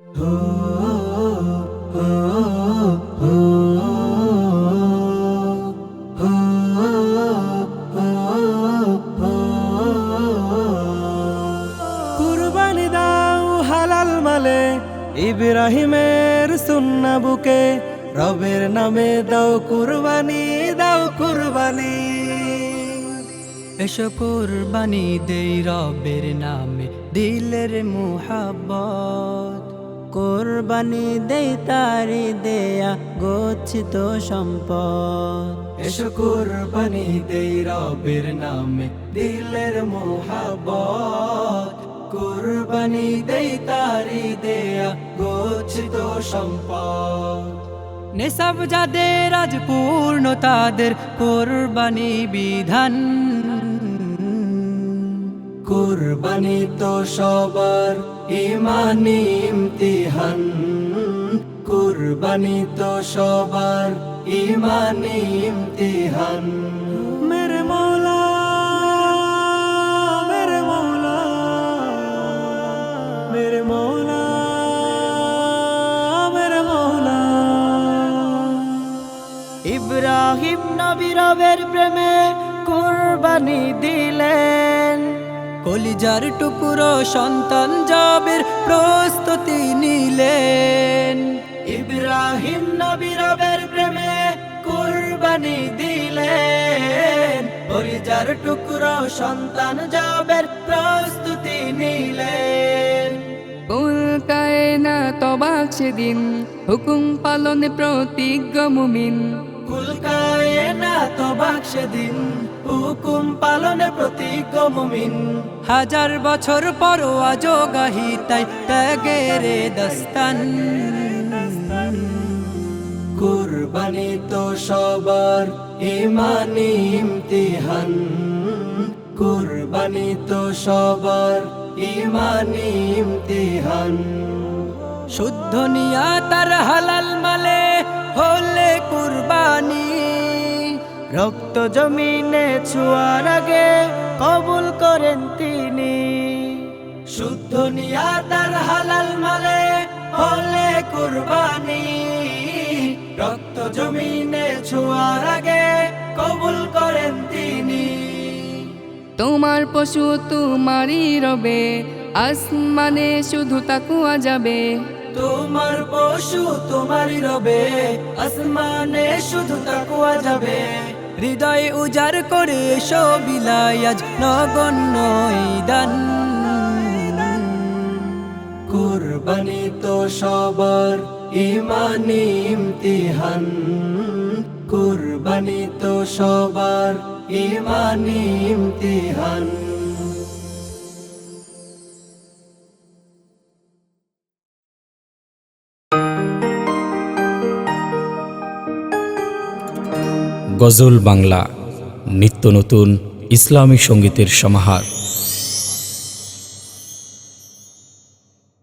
কুরবানি দাও হালাল মালে, ইব্রাহিমের সুন্না বুকে। রবের নামে দাও কুরবানি দাও কুরবানি। এসো কোরবানি দেই রবের নামে, দিলের মুহাব্বত। কোরবানি দেই তারি দেয়া গচ্ছিত সম্পদ। এসো কুরবানি দেই রবের নামে দিলের মোহাবত কুরবানি দেই তারি দেয়া গচ্ছিত সম্পদ। নেশাব যাদের আজ পূর্ণ তাদের কোরবানি বিধান। কুরবানি তো সবার ইমানি ইমতিহান কুরবানি তো সবার ইমানি ইমতিহান। মেরে মৌলা মেরে মৌলা মেরে মৌলা মেরে মৌলা। ইব্রাহিম নবী রবের প্রেমে কুরবানি দিলেন। কলিজার টুকুরো সন্তান যাবের প্রস্তুতি নিলেন। ইব্রাহিম প্রেমে কুরবানি দিলেন। পরিজার টুকরো সন্তান যাবের প্রস্তুতি নিলেন। উল্কায় না তবাক সেদিন হুকুম পালনে প্রতিজ্ঞ মুমিন। কুলকায় না তো বাক্সে দিন হুকুম পালনে প্রতিজ্ঞ মুমিন। হাজার বছর পরও আজও গাহি তাই ত্যাগের দস্তান। কুরবানি তো সবার ইমানি ইমতিহান। কুরবানি তো সবার ইমানি ইমতিহান। শুদ্ধ নিয়া তার হালাল মালে হলে কুরবানি। রক্ত জমিনে ছোঁয়ার আগে কবুল করেন তিনি। শুদ্ধ নিয়া তার হালাল মালে হলে জমিনে ছোঁয়ার আগে কবুল করেন তিনি। তোমার পশু তোমারই রবে আসমানে শুধু তাকুয়া যাবে। তোমার পশু তোমারই রবে আসমানে শুধু তাকুয়া যাবে। হৃদয় উজাড় করে এসো বিলাই আজ নগণ্য দান কুরবানি তো সবার ইমানি ইমতিহান কুরবানি তো সবার ইমানি ইমতিহান। গজল বাংলা নিত্য নতুন ইসলামী সঙ্গীতের সমাহার।